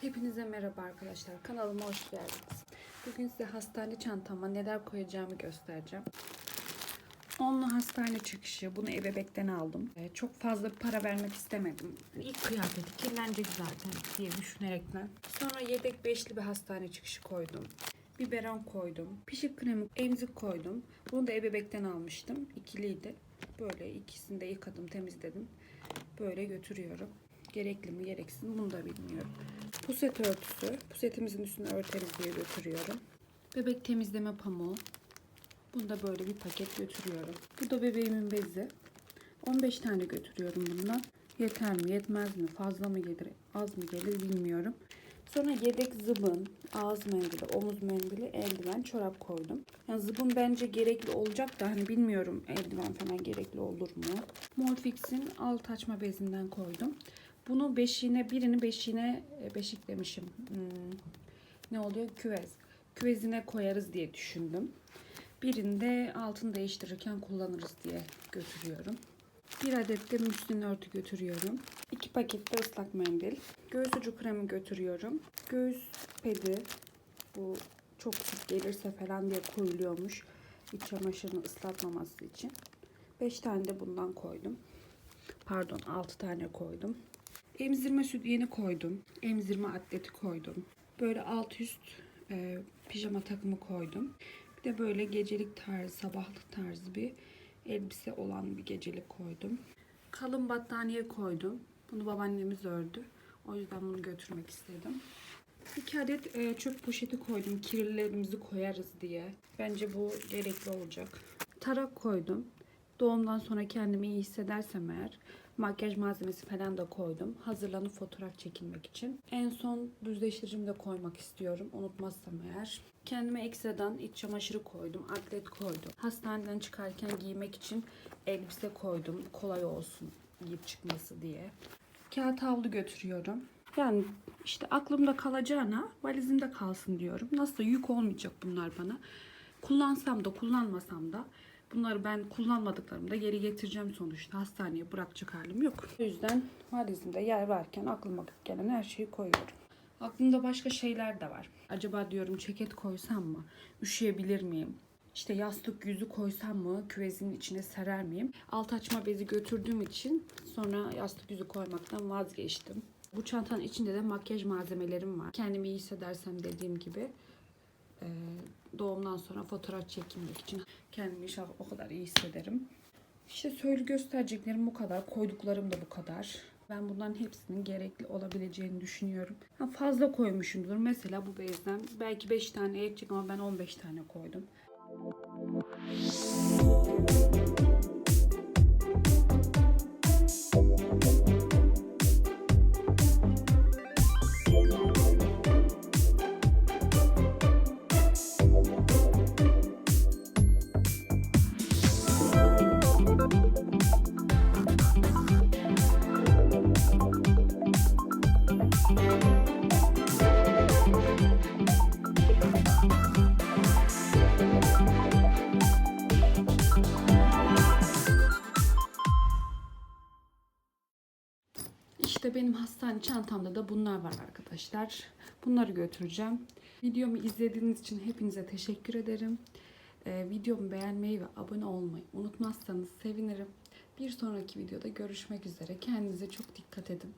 Hepinize merhaba arkadaşlar. Kanalıma hoş geldiniz. Bugün size hastane çantama neler koyacağımı göstereceğim. Onlu hastane çıkışı. Bunu ebebekten aldım. Ee, Çok fazla para vermek istemedim. İlk kıyafeti kirlenecek zaten diye düşünerekten. Sonra yedek beşli bir hastane çıkışı koydum. Biberon koydum. Pişik kremi, emzik koydum. Bunu da ebebekten almıştım. İkiliydi. Böyle ikisini de yıkadım, temizledim. Böyle götürüyorum. Gerekli mi gereksiz mi bunu da bilmiyorum. Puset örtüsü. Pusetimizin üstüne örteriz diye götürüyorum. Bebek temizleme pamuğu. Bunu da böyle bir paket götürüyorum. Bu da bebeğimin bezi. 15 tane götürüyorum bundan. Yeter mi yetmez mi fazla mı gelir az mı gelir bilmiyorum. Sonra yedek zıbın, ağız mendili, omuz mendili, eldiven, çorap koydum. Yani zıbın bence gerekli olacak da hani bilmiyorum eldiven falan gerekli olur mu. Morfix'in alt açma bezinden koydum. Bunu beşiğine, birini beşiğine, e, beşik demişim. Hmm, ne oluyor? Küvez. Küvezine koyarız diye düşündüm. Birinde altını değiştirirken kullanırız diye götürüyorum. Bir adet de müslin örtü götürüyorum. İki paket de ıslak mendil. Göğüs ucu kremi götürüyorum. Göğüs pedi. Bu çok sık gelirse falan diye koyuluyormuş. İç çamaşırını ıslatmaması için. 5 tane de bundan koydum. Pardon 6 tane koydum. Emzirme sütyeni koydum. Emzirme atleti koydum. Böyle alt üst e, pijama takımı koydum. Bir de böyle gecelik tarzı, sabahlık tarzı bir elbise olan bir gecelik koydum. Kalın battaniye koydum. Bunu babaannemiz ördü. O yüzden bunu götürmek istedim. İki adet e, çöp poşeti koydum. Kirlilerimizi koyarız diye. Bence bu gerekli olacak. Tarak koydum. Doğumdan sonra kendimi iyi hissedersem eğer makyaj malzemesi falan da koydum. Hazırlanıp fotoğraf çekilmek için. En son düzleştiricimi de koymak istiyorum. Unutmazsam eğer. Kendime ekstradan iç çamaşırı koydum. Atlet koydum. Hastaneden çıkarken giymek için elbise koydum. Kolay olsun giyip çıkması diye. Kağıt havlu götürüyorum. Yani işte aklımda kalacağına valizimde kalsın diyorum. Nasıl yük olmayacak bunlar bana. Kullansam da kullanmasam da bunları ben kullanmadıklarımda geri getireceğim sonuçta. Hastaneye bırakacak halim yok. O yüzden valizimde yer varken aklıma gelen her şeyi koyuyorum. Aklımda başka şeyler de var. Acaba diyorum ceket koysam mı? Üşüyebilir miyim? İşte yastık yüzü koysam mı küvezin içine serer miyim? Alt açma bezi götürdüğüm için sonra yastık yüzü koymaktan vazgeçtim. Bu çantanın içinde de makyaj malzemelerim var. Kendimi iyi hissedersem dediğim gibi e, doğumdan sonra fotoğraf çekilmek için kendimi inşallah o kadar iyi hissederim. İşte söyle göstereceklerim bu kadar. Koyduklarım da bu kadar. Ben bunların hepsinin gerekli olabileceğini düşünüyorum. Ha, fazla koymuşumdur. Mesela bu bezden belki 5 tane yetecek ama ben 15 tane koydum. İşte benim hastane çantamda da bunlar var arkadaşlar. Bunları götüreceğim. Videomu izlediğiniz için hepinize teşekkür ederim. Ee, videomu beğenmeyi ve abone olmayı unutmazsanız sevinirim. Bir sonraki videoda görüşmek üzere. Kendinize çok dikkat edin.